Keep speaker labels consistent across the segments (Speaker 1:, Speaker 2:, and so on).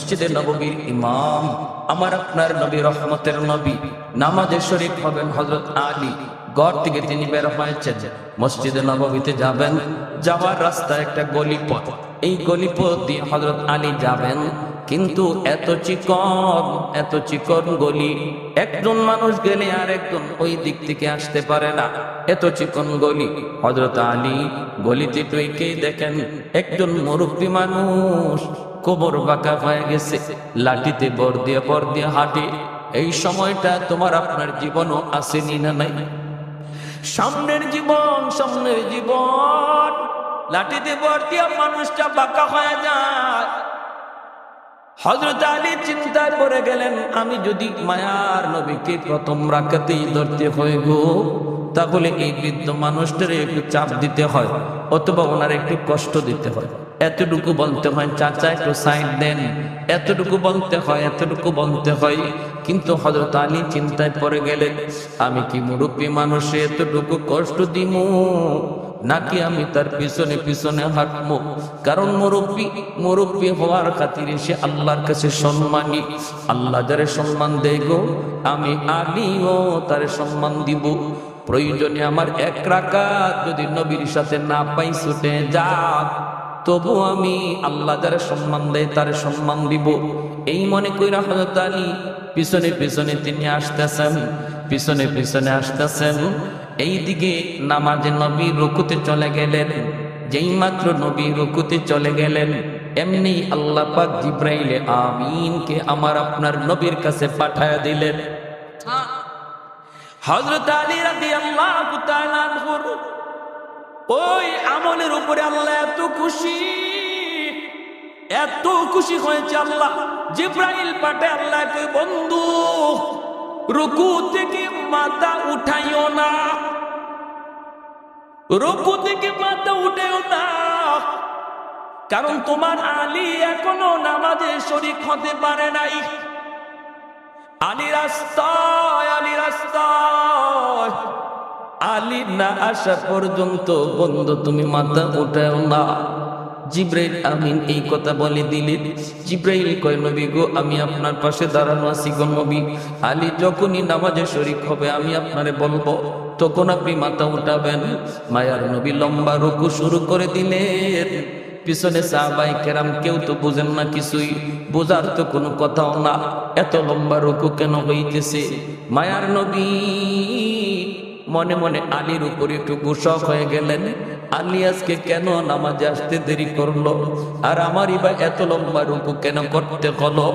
Speaker 1: মসজিদে নববীর ইমাম। আমার আপনার নবী রহমতের নবী। নামাজে শরীফ হবেন হজরত আলী। ঘর থেকে তিনি বের হয়েছেন। মসজিদে নববীতে যাবেন। যাওয়ার রাস্তায় একটা গলিপথ। এই গলিপথ দিয়ে হজরত আলী যাবেন। কিন্তু এত চিকন এত চিকন গলি। একজন মানুষ গেলে আর একজন ওই দিক থেকে আসতে পারে না। এত চিকন গলি। হজরত আলী গলিতে টুইকেই দেখেন একজন মুরব্বী মানুষ। কোমর বাঁকা হয়ে গেছে, লাঠিতে বর দিয়ে বর দিয়ে হাঁটে। এই সময়টা তোমার আপনার জীবনও আসেনি না নাই? সামনের জীবন সামনের জীবন, লাঠিতে বর দিয়ে মানুষটা বাঁকা হয়ে যায়। হজরত আলী চিন্তায় পড়ে গেলেন, আমি যদি মায়ার নবীকে প্রথম রাখাতেই ধরতে হয় গো, তাহলে এই বৃদ্ধ মানুষটার একটু চাপ দিতে হয়, অথবা ওনার একটু কষ্ট দিতে হয়। এতটুকু বলতে হয়, চাচা, একটু সাইড দেন। এতটুকু বলতে হয়, এতটুকু বলতে হয়। কিন্তু হজরত আলী চিন্তায় পড়ে গেলে আমি কি মুরব্বী মানুষে, এতটুকু কষ্ট দিমু? নাকি আমি তার পিছনে পিছনে হাঁটবো কারণ মুরব্বী মুরব্বী হওয়ার খাতিরে সে আল্লাহর কাছে সম্মানী। আল্লাহ যারে সম্মান দেয় গো, আমি আলীও তারে সম্মান দিব। প্রয়োজনে আমার এক রাকাত যদি নবীর সাথে না পাই, ছুটে যাক। তবু আমি আল্লাহ যারা সম্মান দেয় তারে সম্মান দিব। এই মনে কইরা হজরত আলী, পিছনে পিছনে তিনি আসতেছেন, পিছনে পিছনে আসতেছেন। এই দিকে নামাজে নবী রুকুতে চলে গেলেন, যেই মাত্র নবী রুকুতে চলে গেলেন, এমনি আল্লাহ পাক জিব্রাইলে আমিনকে আমার আপনার নবীর কাছে পাঠায় দিলেন। হযরত আলী রাদিয়াল্লাহু তাআলা ওই আমলের উপরে আল্লাহ এত খুশি এত খুশি হয়েছে আল্লাহ। জিব্রাইল পাঠে আল্লাহকে বন্ধু, রুকু থেকে মাথা উঠাইও না। রুকু থেকে মাথা উঠেও না। কারণ তোমার আলী এখনও নামাজে শরিক হতে পারে নাই। আলী রাস্তায় আলী রাস্তায় আলী না আসা পর্যন্ত, বন্ধু, তুমি মাথা উঠাও না। জিব্রাইল আমিন এই কথা বলে দিলেন জিব্রাইল কয়, নবী গো, আমি আপনার পাশে দাঁড়ানো আছি গো নবী। আলী যখনই নামাজে শরিক হবে, আমি আপনারে বলব, তখন আপনি মাথা উঠাবেন। মায়ার নবী লম্বা রুকু শুরু করে দিলেন। পিছনে সাহাবাই কেরাম কেউ তো বুঝেন না কিছুই। বোঝার তো কোনো কথাও না। এত লম্বা রুকু কেন হইতেছে? মায়ার নবী মনে মনে আলীর উপরে একটু গুসক হয়ে গেলেন। আলী আজকে কেন নামাজে আসতে দেরি করল? আর আমারই বা এত লম্বা রুকু কেন করতে হলো?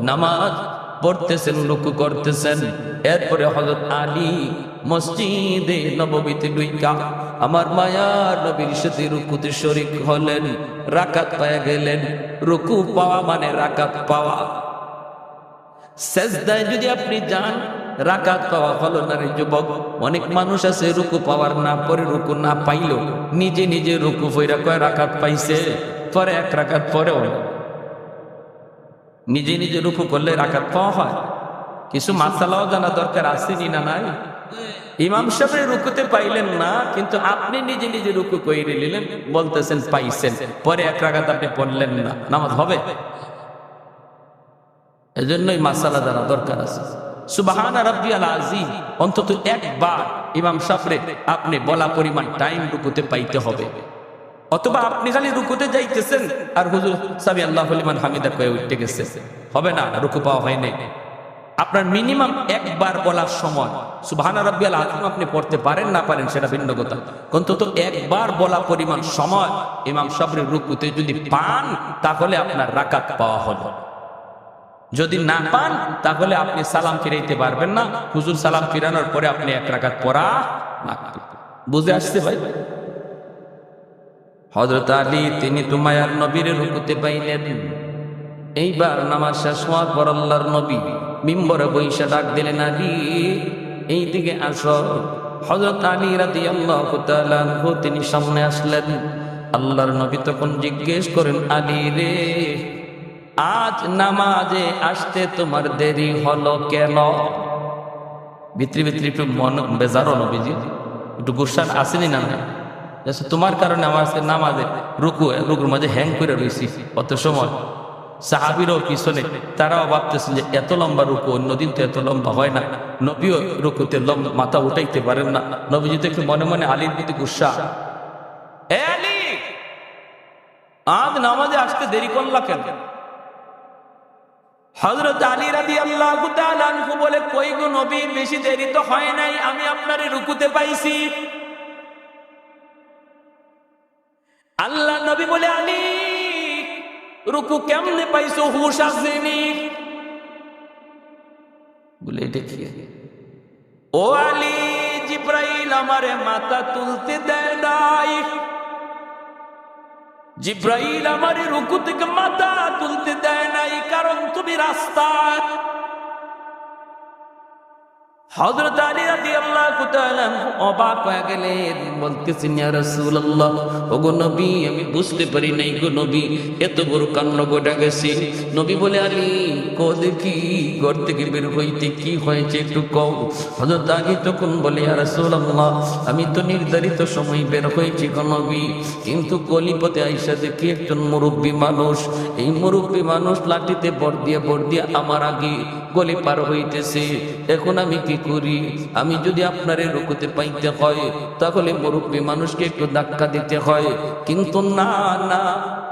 Speaker 1: নামাজ পড়তেছেন, রুকু করতেছেন। এরপরে হজরত আলী মসজিদে নবমীতে ডুইকা আমার মায়ার নবীর সাথে রুকুতে শরিক হলেন, রাকাত পায়া গেলেন। রুকু পাওয়া মানে রাকাত পাওয়া। সেজদায় যদি আপনি যান রাকাত পাওয়া হলো না রে যুবক। অনেক মানুষ আছে রুকু পাওয়ার না, পরে রুকু না পাইলো। নিজে নিজে রুকু ফইরা কয় রাকাত পাইছে, পরে এক রাকাত পরেও। নিজে নিজে রুকু করলে রাকাত পাওয়া হয়। কিছু মাসালাও জানা দরকার আসেনি না নাই? ইমাম সাহেবের রুকুতে পাইলেন না, কিন্তু আপনি নিজে নিজে রুকু কইরে নিলেন, বলতেছেন পাইছেন, পরে এক রাকাত আপনি পড়লেন না। নামাজ হবে? এজন্যই মাসালা জানা দরকার আছে। আজিম ইমাম আপনি বলা পরিমাণ টাইম রুকুতে পাইতে হবে। অথবা আপনি খালি রুকুতে যাইতেছেন হবে না, রুকু পাওয়া হয় নাই। আপনার মিনিমাম একবার বলার সময়, সুবহান রাব্বিয়াল আযম আপনি পড়তে পারেন না পারেন সেটা ভিন্ন কথা। অন্তত একবার বলা পরিমাণ সময় ইমাম সাবরের রুকুতে যদি পান, তাহলে আপনার রাকাত পাওয়া হলো যদি না পান, তাহলে আপনি সালাম ফিরাইতে পারবেন না। হুজুর সালাম ফিরানোর পরে আপনি এক রাকাত পড়া বুঝে আসতে ভাই? হজরত আলী, তিনি তোমায়ার নবীর রুকুতে পাইলেন। এইবার নামাজ শেষ হওয়ার পর আল্লাহর নবী মিম্বরে বৈশা ডাক দিলেন, আলী, এই দিকে আসো। হজরত আলী রাদি আল্লাহ তিনি সামনে আসলেন। আল্লাহর নবী তখন জিজ্ঞেস করেন, আলী রে আজ নামাজে আসতে তোমার দেরি হলো কেন? ভিতরি ভিতরি একটু মন বেজারো নবীজি একটু গুসান আসেনি না? তোমার কারণে আমার আজকে নামাজে রুকু, রুকুর মাঝে হ্যাং করে রয়েছি অত সময়। সাহাবিরও পিছনে, তারাও ভাবতেছেন যে এত লম্বা রুকু, অন্যদিন তো এত লম্বা হয় না। নবীও রুকুতে লম্বা মাথা উঠাইতে পারেন না। নবীজি তো একটু মনে মনে আলীর প্রতি গুসা আজ নামাজে আসতে দেরি করলা কেন? হজরত আলী রাদি আল্লাহ বলে, কই গো নবী, বেশি দেরি তো হয় নাই, আমি আপনারে রুকুতে পাইছি। আল্লাহ নবী বলে, আলী, রুকু কেমনে পাইছো? হুশ আসেনি। বলে, এটা ও আলী, জিব্রাইল আমারে মাথা তুলতে দেয় নাই। জিব্রাইল আমারে রুকু থেকে তুমি হযরত আলী রাদিয়াল্লাহু তাআলা অবাক হয়ে গেলেন, বলতেছেন রাসূলুল্লাহ, ওগো নবী, আমি বুঝতে পারি নাই গো নবী, এত বড় কান্ড গোটা গেছে। নবী বলে আলী কো দেখি, ঘর থেকে বের হইতে কি হয়েছে একটু কও। হযরত আলী তখন বলে রাসূলুল্লাহ, আমি তো নির্ধারিত সময় বের হয়েছি গো নবী, কিন্তু কলিপথে আইসা দেখি একজন মুরব্বী মানুষ, এই মুরব্বী মানুষ লাঠিতে বর দিয়ে বর দিয়ে আমার আগে গলি পার হইতেছে। এখন আমি কি করি, আমি যদি আপনারে রুকুতে পাইতে হয়, তাহলে মুরব্বী মানুষকে একটু ধাক্কা দিতে হয়। কিন্তু না না,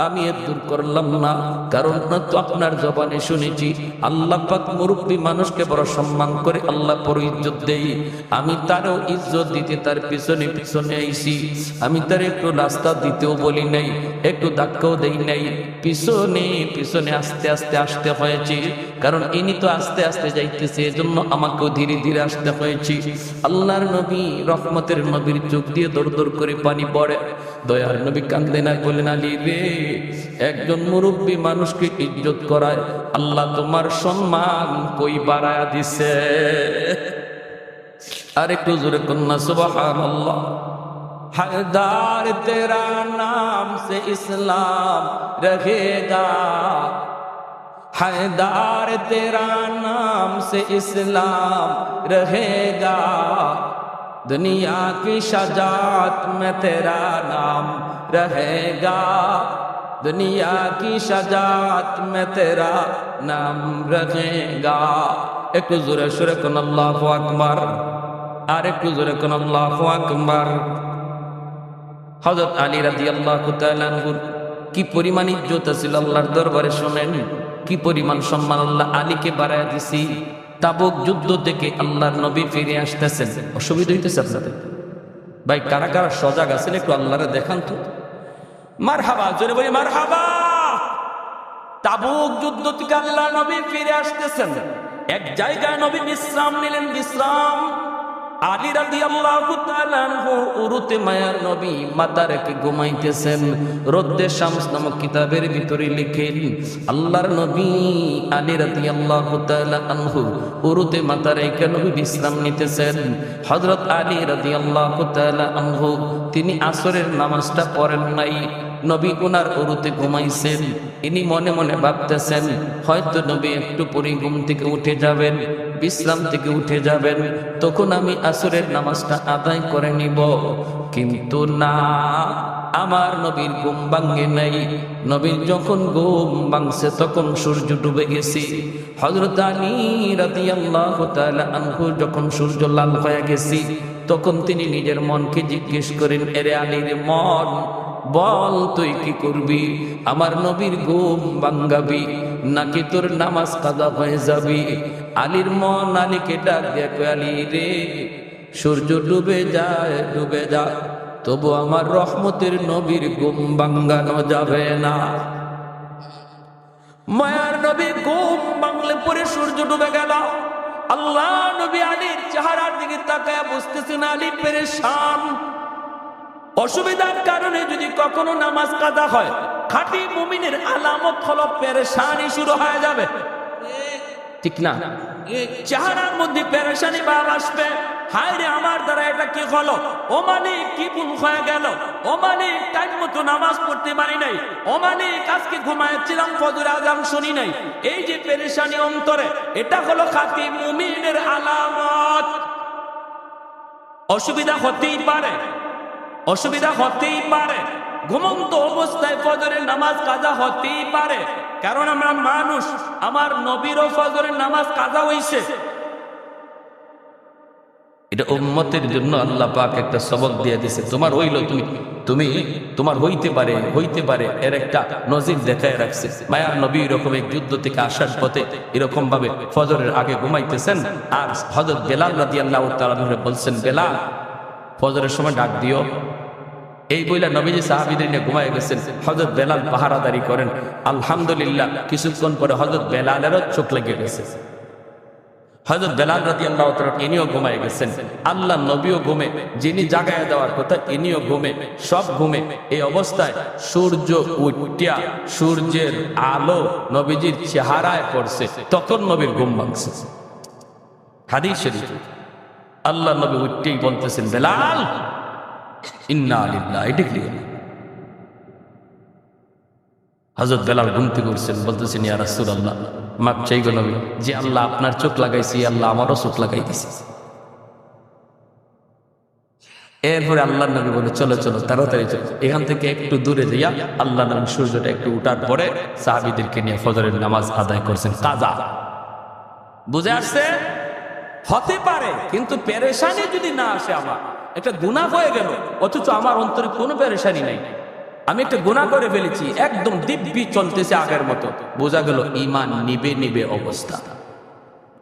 Speaker 1: আমি এর দূর করলাম না। কারণ না তো আপনার জবানে শুনেছি, আল্লাহ পাক মুরব্বী মানুষকে বড় সম্মান করে আল্লাহ পর ইজ্জত দেই আমি তারও ইজ্জত দিতে তার পিছনে পিছনে আইছি। আমি তার একটু রাস্তা দিতেও বলি নাই, একটু ধাক্কাও দেই নাই। পিছনে পিছনে আস্তে আস্তে, আসতে হয়েছে। কারণ ইনি তো আস্তে আস্তে যাইতেছে, এজন্য আমাকেও ধীরে ধীরে আসতে হয়েছি। আল্লাহর নবী রহমতের নবীর চোখ দিয়ে দৌড় দৌড় করে পানি পড়ে। দয়ার নবী কান্দে না বলে না রে, একজন মুরব্বী মানুষকে ইজ্জত করায় আল্লাহ তোমার সম্মান কই বাড়ায় দিছে? আর একটু জোরে কন্যা সুবাহ আল্লাহ হায়দার, তেরা নাম সে ইসলাম রহেগা हैदार तेरा नाम से इस्लाम रहेगा दुनिया की शजात में तेरा नाम रहेगा दुनिया की शजात में तेरा नाम रहेगा একটু জোরে সুরে কোন আল্লাহ আকবার আর একটু জোরে কোন আল্লাহ আকবার হজরত আলী রাজি আল্লাহ কি পরিমাণ ইজ্জত ছিল আল্লাহর দরবারে শোনেন কি পরিমাণ সম্মান আল্লাহ আলীকে বাড়ায় দিছি? তাবুক যুদ্ধ থেকে আল্লাহর নবী ফিরে আসতেছেন। অসুবিধা হইতেছে আপনাদের? ভাই, কারা কারা সজাগ আছেন একটু আল্লাহরে দেখান তো। মার হাবা জোরে বলি মার হাবা তাবুক যুদ্ধ থেকে আল্লাহ নবী ফিরে আসতেছেন। এক জায়গায় নবী বিশ্রাম নিলেন, বিশ্রাম। মায়ার নবী ঘুমাইতেছেন। রদ্দে শামস নামক কিতাবের ভিতরে লিখেন, আল্লাহর নবী আনহু বিশ্রাম নিতেছেন। আলী তিনি আসরের নামাজটা পড়েন নাই। নবী ওনার উরুতে ঘুমাইছেন। ইনি মনে মনে ভাবতেছেন, হয়তো নবী একটু পরে ঘুম থেকে উঠে যাবেন। বিশ্রাম থেকে উঠে যাবেন, তখন আমি আসরের নামাজটা আদায় করে নিব। কিন্তু না, আমার নবীর ঘুম ভাঙ্গে নাই। নবীর যখন ঘুম ভাঙছে, তখন সূর্য ডুবে গেছে। হজরত আলী আনহু যখন সূর্য লাল হয়ে গেছি, তখন তিনি নিজের মনকে জিজ্ঞেস করেন, এরে আলীর মন, বল তুই কি করবি? আমার নবীর ঘুম ভাঙ্গাবি নাকি তোর নামাজ কাদা হয়ে যাবি? আলীর মন আলীকে ডাক দেখো আলী রে, সূর্য ডুবে যায় ডুবে যায় তবু আমার রহমতের নবীর ঘুম ভাঙ্গানো যাবে না। মায়ার নবী ঘুম বাংলে পরে সূর্য ডুবে গেল। আল্লাহ নবী আলীর চেহারার দিকে তাকায় বুঝতেছেন, আলী পেরেশান। অসুবিধার কারণে যদি কখনো নামাজ কাদা হয়, খাঁটি মুমিনের আলামত হলো পেরেশানি শুরু হয়ে যাবে। ঠিক না? চেহারার মধ্যে পেরেশানি ভাব আসবে। হায় রে আমার দ্বারা এটা কি হলো? ও মানে কি ভুল হয়ে গেল? ও মানে টাইম মতো নামাজ পড়তে পারি নাই? ও মানে আজকে ঘুমাচ্ছিলাম ফজর আজাম শুনি নাই? এই যে পেরেশানি অন্তরে, এটা হলো খাঁটি মুমিনের আলামত। অসুবিধা হতেই পারে। অসুবিধা হতেই পারে। ঘুমন্ত অবস্থায় ফজরের নামাজ কাজা হতেই পারে। কারণ আমরা মানুষ, আমার নবীরও ফজরের নামাজ কাজা হইছে। এটা উম্মতের জন্য আল্লাহ পাক একটা সবক দিয়ে দিছে। তোমার হইল তুমি তুমি তোমার হইতে পারে হইতে পারে, এর একটা নজির দেখায় রাখছে। মায়ার নবী এরকম এক যুদ্ধ থেকে আসার পথে এরকম ভাবে ফজরের আগে ঘুমাইতেছেন। আর হজরত বেলাল রাদি আল্লাহ বলছেন, বেলাল, ফজরের সময় ডাক দিও। এই বইলা নবীজি সাহাবিদের নিয়ে ঘুমায় গেছেন। হজরত বেলাল পাহারাদারি করেন। আলহামদুলিল্লাহ, কিছুক্ষণ পরে হজরত বেলালেরও চোখ লেগে গেছে। হজরত বেলাল রাতি আল্লাহ ইনিও ঘুমায় গেছেন। আল্লাহ নবীও ঘুমে, যিনি জাগায় দেওয়ার কথা ইনিও ঘুমে, সব ঘুমে। এই অবস্থায় সূর্য উঠিয়া সূর্যের আলো নবীজির চেহারায় পড়ছে। তখন নবীর ঘুম ভাঙছে। হাদিস আল্লাহ নবী উঠতেই বলতেছেন, বেলাল ইন্না হজরত বেলাল করছেন বলতেছেন, ইয়া রাসূল আল্লাহ মাপ চাই যে আল্লাহ আপনার চোখ লাগাইছি আল্লাহ আমারও চোখ লাগাই দিছে এরপরে আল্লাহ নবী বলে, চলো চলো, তাড়াতাড়ি চলো, এখান থেকে একটু দূরে যাইয়া আল্লাহ নবী সূর্যটা একটু উঠার পরে সাহাবিদেরকে নিয়ে ফজরের নামাজ আদায় করছেন, তাজা। বুঝে আসছে? হতে পারে, কিন্তু পেরেশানি যদি না আসে আমার। একটা গুণা হয়ে গেল, অথচ আমার অন্তরে কোনো পেরেশানি নাই। আমি একটা গুণা করে ফেলেছি, একদম দিব্যি চলতেছে আগের মতো। বোঝা গেল ইমান নিবে নিবে অবস্থা।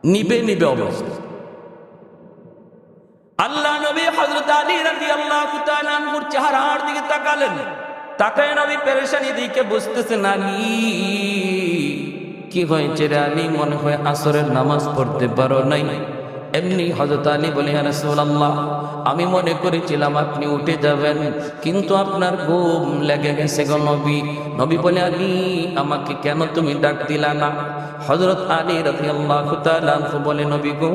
Speaker 1: নিবে নিবে অবস্থা। আল্লাহ নবী হযরত আলী রাদিয়াল্লাহু তাআলা আনহুর চেহারার দিকে তাকালেন। তাকায় নবী পেরেশানি দিকে বুঝতেছেন আলী কি হয়েছে রে? আলী মনে হয় আসরের নামাজ পড়তে পারো নাই। এমনি হজরত আলী বলে রাসূলুল্লাহ, আমি মনে করেছিলাম আপনি উঠে যাবেন, কিন্তু আপনার ঘুম লেগে গেছে গো নবী। নবী বলে, আলী, আমাকে কেন তুমি ডাক দিলা না? হজরত আলী রাদিয়াল্লাহু তাআলা বলে, নবী গো,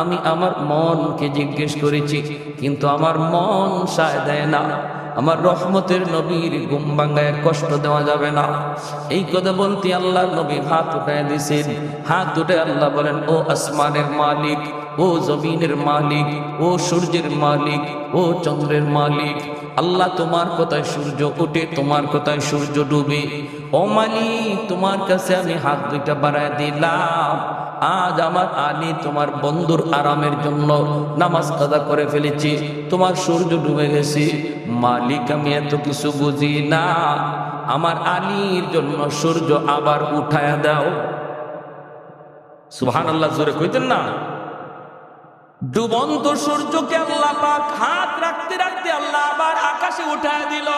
Speaker 1: আমি আমার মনকে জিজ্ঞেস করেছি, কিন্তু আমার মন সায় দেয় না। আমার রহমতের নবীর ঘুম ভাঙ্গায় কষ্ট দেওয়া যাবে না। এই কথা বলতে আল্লাহ নবী হাত উঠায় দিছেন। হাত উঠে আল্লাহ বলেন, ও আসমানের মালিক ও জমিনের মালিক, ও সূর্যের মালিক, ও চন্দ্রের মালিক। আল্লাহ তোমার কথায় সূর্য ওঠে, তোমার কথায় সূর্য ডুবে। ও মালিক, তোমার কাছে আমি হাত দুইটা বাড়ায় দিলাম। আজ আমার আলী তোমার বন্ধুর আরামের জন্য নামাজ কাদা করে ফেলেছি। তোমার সূর্য ডুবে গেছে। মালিক, আমি এত কিছু বুঝি না। আমার আলীর জন্য সূর্য আবার উঠায় দাও। সুহান আল্লাহ জোরে কইতেন না? ডুবন্ত সূর্যকে আল্লাহ পাক হাত রাখতে রাখতে আল্লাহ আবার আকাশে উঠায় দিল।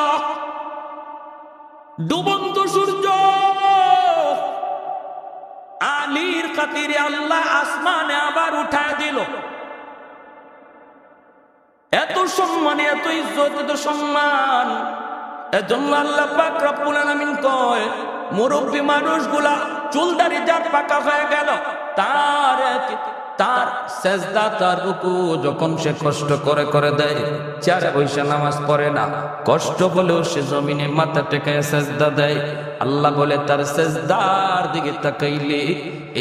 Speaker 1: ডুবন্ত সূর্য! আলীর খাতিরে আল্লাহ আসমানে আবার উঠায় দিল। এত সম্মান, এত ইজ্জত, এত সম্মান। এজন্য আল্লাহ পাক রব্বুল আলামিন কয়, মুরব্বী মানুষগুলা চুলদারি যার পাকা হয়ে গেল, তার তার সেজদা তার রুকু যখন সে কষ্ট করে করে দেয় চার বৈশে নামাজ পড়ে না। কষ্ট বলেও সে জমিনে মাথা টেকে সেজদা দেয়। আল্লাহ বলে, তার সেজদার দিকে তাকাইলে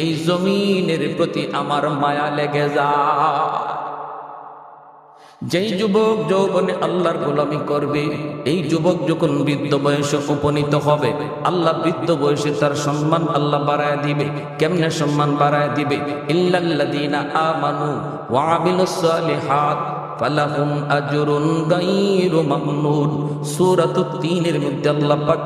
Speaker 1: এই জমিনের প্রতি আমার মায়া লেগে যায়। যেই যুবক যৌবনে আল্লাহর গোলামি করবে, এই যুবক যখন বৃদ্ধ বয়সে উপনীত হবে, আল্লাহ বৃদ্ধ বয়সে তার সম্মান আল্লাহ বাড়ায় দিবে। কেমনে সম্মান বাড়ায় দিবে? ইল্লাল্লাযীনা আমানু ওয়া আমিলুস সালিহাত তিনের মধ্যে আল্লাহ পাক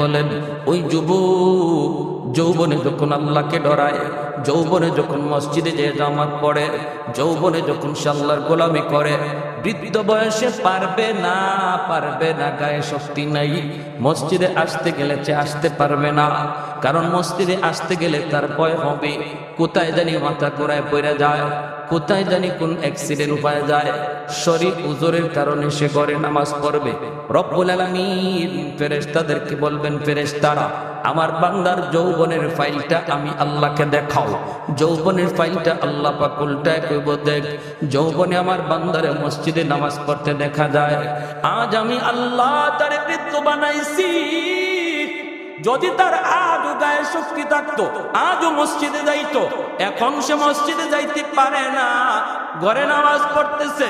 Speaker 1: বলেন, ওই যুবক যৌবনে যখন আল্লাহকে ডরায়, যৌবনে যখন মসজিদে যে জামাত পড়ে, যৌবনে যখন সাল্লার গোলামি করে, বৃদ্ধ বয়সে পারবে না পারবে না, গায়ে শক্তি নাই। মসজিদে আসতে গেলে সে আসতে পারবে না, কারণ মসজিদে আসতে গেলে তার ভয় হবে। কোথায় জানি মাথা কোরায় পড়ে যায়, কোথায় জানি কোন অ্যাক্সিডেন্ট হয়ে যায়। শরীর উজোরের কারণে সে ঘরে নামাজ পড়বে। রব্বুল আলামিন ফেরেশতাদেরকে বলবেন, ফেরেশতারা আমার বান্দার যৌবনের ফাইলটা আমি আল্লাহকে দেখাও। যৌবনের ফাইলটা আল্লাহ পাক উল্টায় কইব, দেখ, যৌবনে আমার বান্দারে মসজিদে নামাজ পড়তে দেখা যায়। আজ আমি আল্লাহ তারে বৃদ্ধ বানাইছি। যদি তার আজও গায়ে শক্তি থাকতো আজও মসজিদে যাইতো, এখন সে মসজিদে যাইতে পারে না। ঘরে নামাজ পড়তেছে।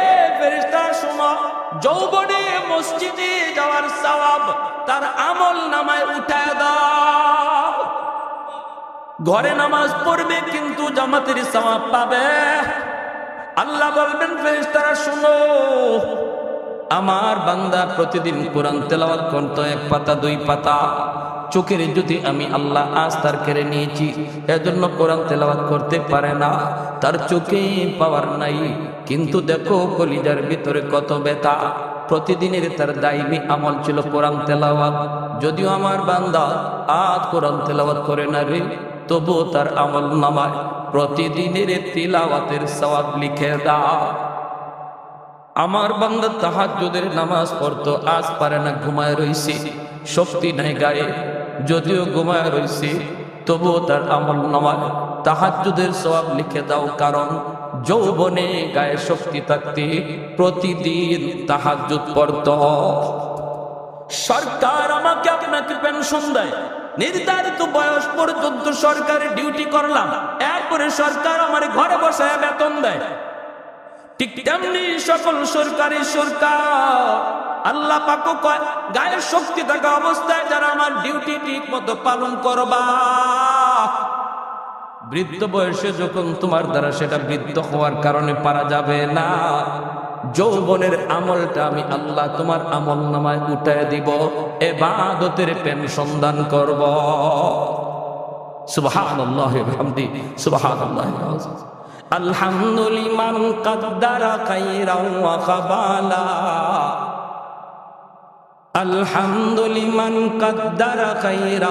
Speaker 1: এ ফেরেশতা, শোনো, যৌবনে মসজিদে যাওয়ার সওয়াব তার আমল নামায় উঠায় দাও। ঘরে নামাজ পড়বে, কিন্তু জামাতের সওয়াব পাবে। আল্লাহ বলবেন, ফেরেশতারা, শুনো, আমার বান্দা প্রতিদিন কোরআন তেলাওয়াত করতো, এক পাতা, দুই পাতা। চোখের যদি আমি আল্লাহ আজ তার কেড়ে নিয়েছি, এজন্য কোরআন তেলাওয়াত করতে পারে না। তার চোখে পাওয়ার নাই, কিন্তু দেখো কলিজার ভিতরে কত ব্যথা। প্রতিদিনের তার দাইমি আমল ছিল কোরআন তেলাওয়াত। যদিও আমার বান্দা আজ কোরআন তেলাওয়াত করে না রে, তবুও তার আমল নামায় প্রতিদিনের তিলাওয়াতের সওয়াব লিখে দাও। আমার বান্দা তাহাজ্জুদের নামাজ পড়তো, আজ পারে না, ঘুমায় রইছি, শক্তি নাই গায়ে। যদিও ঘুমায় রইছি, তবুও তার আমল নামায়। তাহাজ্জুদের সওয়াব লিখে দাও, কারণ যৌবনে গায়ে শক্তি থাকতে প্রতিদিন তাহাজ্জুদ পড়তো। সরকার আমাকে আপনাকে পেনশন দেয়। নির্ধারিত বয়স পর্যন্ত সরকারি ডিউটি করলাম। এরপরে সরকার আমার ঘরে বসায় বেতন দেয়। ঠিক তেমনি সকল সরকারি সরকার আল্লাহ পাকও কয় গায়ের শক্তি থাকা অবস্থায় যারা আমার ডিউটি ঠিক মতো পালন করবা। বৃদ্ধ বয়সে যখন তোমার দ্বারা সেটা বৃদ্ধ হওয়ার কারণে পারা যাবে না, যৌবনের আমলটা আমি আল্লাহ তোমার আমল নামায় উঠে দিব এ বাদতের প্রেম সন্ধান করব আলহামদুলিমান কদ্দারা কাইরা ওয়া কাবালা আলহামদুলিমান কাদ্দারা কাইরা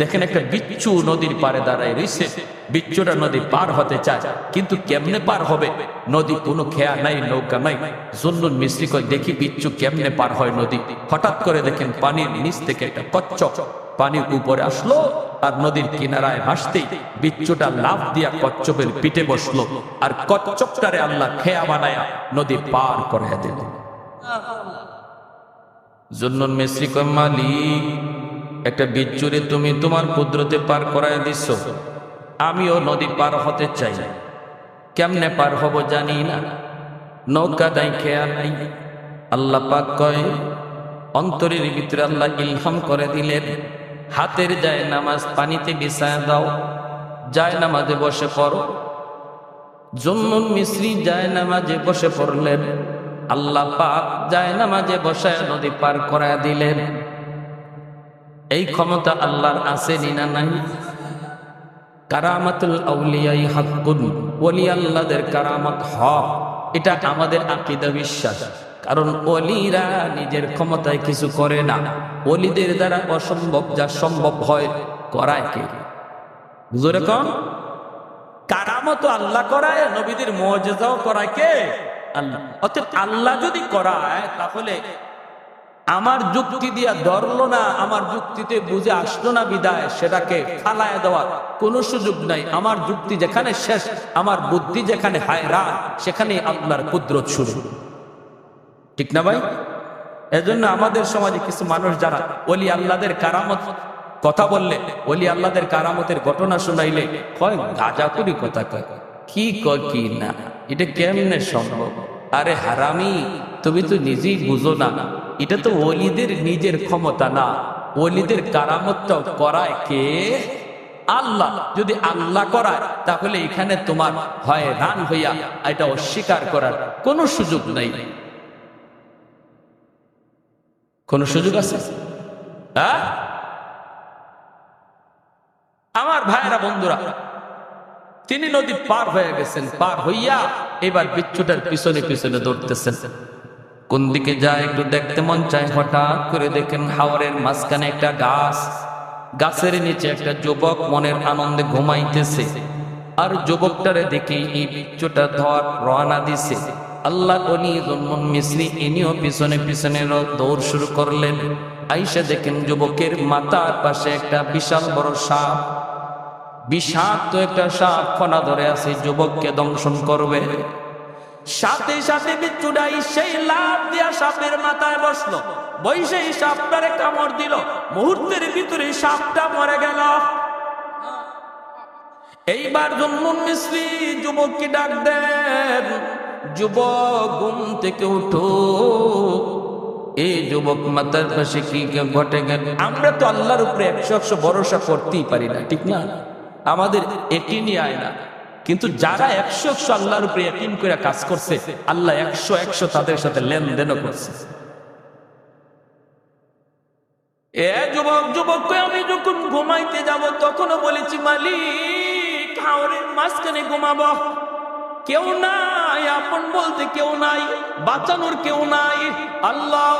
Speaker 1: দেখেন একটা বিচ্ছু নদীর পারে দাঁড়ায় রয়েছে বিচ্ছুটা নদী পার হতে চায় কিন্তু কেমনে পার হবে? নদী কোনো খেয়া নাই নৌকা নাই। জুন্নুন মিস্ত্রি কয় দেখি বিচ্ছু কেমনে পার হয় নদী? হঠাৎ করে দেখেন পানির নিচ থেকে একটা কচ্চক পানির উপরে আসলো আর নদীর কিনারায় ভাসতেই বিচ্ছুটা লাভ দিয়া কচ্ছপের পিঠে বসল আর কচ্ছপটারে আল্লাহ খেয়া বানায়া নদী পার করে দিল। জন্নুন মিস্ত্রি কয় মালিক একটা বিচ্ছুরে তুমি তোমার কুদরতে পার করায় দিছ। আমিও নদী পার হতে চাই। কেমনে পার হব জানি না। নৌকা নাই, খেয়া নাই। আল্লাহ পাক কয়, অন্তরের ভিতরে আল্লাহ ইলহাম করে দিলেন। হাতের যায় নামাজ পানিতে বিছায় দাও। যায় নামাজে বসে পড়ো। জন্নুন মিশ্রি যায় নামাজে বসে পড়লেন। আল্লাহ পাক যায় নামাজে বসায় নদী পার করায় দিলেন। এই ক্ষমতা আল্লাহর আছে না নাই? কারামাতুল আউলিয়াই হাক্কুন ওলি আল্লাহদের কারামত হক, এটা আমাদের আকিদা বিশ্বাস। কারণ অলিরা নিজের ক্ষমতায় কিছু করে না। অলিদের দ্বারা অসম্ভব, যা সম্ভব হয়, করায় কে? বুঝলে কম কারামত আল্লাহ করায়, নবীদের মর্যাদাও করায় কে? আল্লাহ। অর্থাৎ আল্লাহ যদি করায়, তাহলে আমার যুক্তি দিয়া ধরলো না, আমার যুক্তিতে বুঝে আসলো না বিদায়, সেটাকে ফালায় দেওয়ার কোনো সুযোগ নাই। আমার যুক্তি যেখানে শেষ, আমার বুদ্ধি যেখানে হায়রা সেখানে আপনার কুদরত শুরু। ঠিক না ভাই? এজন্য আমাদের সমাজে কিছু মানুষ যারা অলি আল্লাদের কারামত কথা বললে অলি আল্লাদের কারামতের ঘটনা শুনাইলে, কয়, গাজাকুরি কথা কয়, কি কয় কি না, এটা কেমনে সম্ভব? আরে হারামি তুমি তো নিজেই বুঝো না, এটা তো অলিদের নিজের ক্ষমতা না। অলিদের কারামতটা করায় কে? আল্লাহ। যদি আল্লাহ করায়, তাহলে এখানে তোমার হয় রান হইয়া এটা অস্বীকার করার কোনো সুযোগ নাই। কোন সুযোগ আছে? হ্যাঁ? আমার ভাইয়েরা, বন্ধুরা, তিনি নদী পার হয়ে গেছেন, পার হইয়া এবার বিচ্ছুটার পিছনে পিছনে দৌড়তেছেন। কোন দিকে যায় একটু দেখতে মন চায়, হঠাৎ করে দেখেন হাওরের মাঝখানে একটা গাছ। গাছের নিচে একটা যুবক মনের আনন্দে ঘুমাইতেছে। আর যুবকটারে দেখে এই বিচ্ছুটা ধর রওনা দিছে। আল্লাহ অলি মিশ্রি ইনিও পিছনে পিছনে দৌড় শুরু করলেন। আইসা দেখেন যুবকের মাথার পাশে একটা বিশাল বড় সাপ। বিষাক্ত একটা সাপ ফনা ধরে আছে, যুবককে দংশন করবে। সাথে সাথে বিচ্ছুটাই সেই লাভ দিয়া সাপের মাথায় বসল। বৈশাই সাপটারে কামড় দিল। মুহূর্তের ভিতরে সাপটা মরে গেল। এইবার জন্মন মিশ্রি, যুবককে ডাক দেন। যুবক ঘুম থেকে উঠো। এই যুবক মাতার পাশে কি ঘটে গেল? আমরা তো আল্লাহর উপরে একশো একশো ভরসা করতেই পারি না, ঠিক না? আমাদের এটি নিয়ে আয় না। কিন্তু যারা একশো একশো আল্লাহর উপরে একিন করে কাজ করছে, আল্লাহ একশো একশো তাদের সাথে লেনদেনও করছে। এ যুবক যুবক কই আমি যখন ঘুমাইতে যাব, তখনও বলেছি, মালিক মাঝখানে ঘুমাবো। কেউ নাই, আপন বলতে কেউ নাই, বাঁচানোর কেউ নাই। আল্লাহ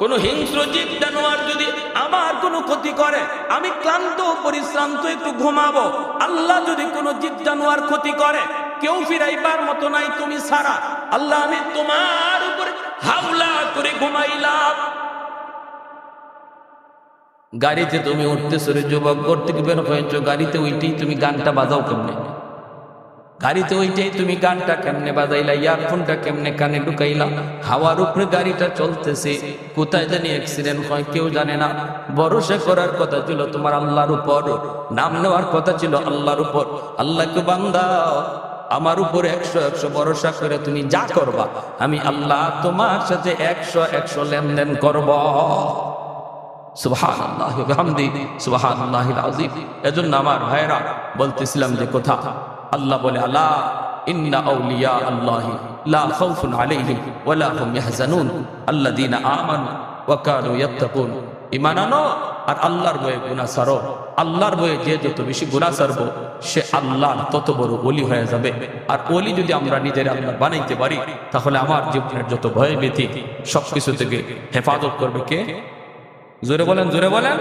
Speaker 1: কোন হিংস্র জীব জানোয়ার যদি আমার কোনো ক্ষতি করে, আমি ক্লান্ত, পরিশ্রান্ত, একটু ঘুমাবো। আল্লাহ যদি কোনো জীব জানোয়ার ক্ষতি করে, কেউ ফিরাইবার মতো নাই তুমি সারা আল্লাহ, আমি তোমার উপরে হাওলা করে ঘুমাইলাম। গাড়িতে তুমি উঠতেছো যুবক, ঘর থেকে বের হয়েছো, গাড়িতে ওইটাই তুমি গানটা বাজাও কেমনে? গাড়িতে ওইটাই তুমি গানটা কেমনে বাজাইলা, ইয়ারফোনটা কেমনে কানে ঢুকাইলা, হাওয়ার উপরে গাড়িটা চলতেছে, কোথায় জানি অ্যাক্সিডেন্ট হয়, কেউ জানে না। ভরসা করার কথা ছিল তোমার আল্লাহর উপর, নাম নেওয়ার কথা ছিল আল্লাহর উপর। আল্লাহকে বান্দা আমার উপর একশো একশো ভরসা করে তুমি যা করবা, আমি আল্লাহ তোমার সাথে একশো একশো লেনদেন করব। সুবহানাল্লাহি ওয়া বিহামদি, সুবহানাল্লাহিল আযীম। এজন্য আমার ভাইরা বলতেছিলাম যে কথা আল্লাহ বলে আল্লাহ ইন্না আনো আর আল্লাহর বয়ে আল্লাহর বয়ে যে যত বেশি সে তত হয়ে যাবে। আর ওলি যদি আমরা নিজের আল্লাহ বানাইতে পারি, তাহলে আমার জীবনের যত ভয় ভীতি সবকিছু থেকে হেফাজত করবে কে? জোরে বলেন জোরে বলেন।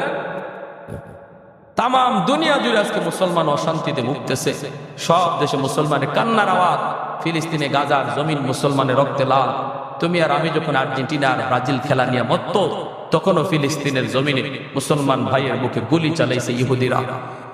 Speaker 1: তাম দুনিয়া জুড়ে আজকে মুসলমান অশান্তিতে ভুগতেছে। সব দেশে মুসলমানের কান্নার আওয়াজ। ফিলিস্তিনে গাজার জমিন মুসলমানের রক্তে লাল। তুমি আর আমি যখন আর্জেন্টিনা আর ব্রাজিল খেলা নিয়ে মত্ত, তখনও ফিলিস্তিনের জমিনে মুসলমান ভাইয়ের মুখে গুলি চালাইছে ইহুদিরা।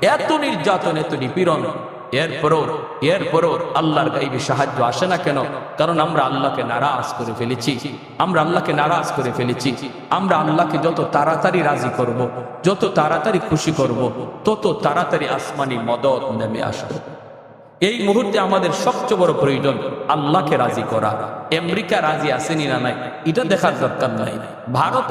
Speaker 1: এত নির্যাতন, এত নিপীড়ন। এরপরও এরপরও আল্লাহর গাইবি সাহায্য আসে না কেন? কারণ আমরা আল্লাহকে নারাজ করে ফেলেছি। আমরা আল্লাহকে নারাজ করে ফেলেছি। আমরা আল্লাহকে যত তাড়াতাড়ি রাজি করব। যত তাড়াতাড়ি খুশি করব। তত তাড়াতাড়ি আসমানি মদত নেমে আসবে। এই মুহূর্তে আমাদের সবচেয়ে বড় প্রয়োজন আল্লাহকে রাজি করা। আমেরিকা রাজি আসেনি না নাই? এটা দেখার দরকার নাই। ভারত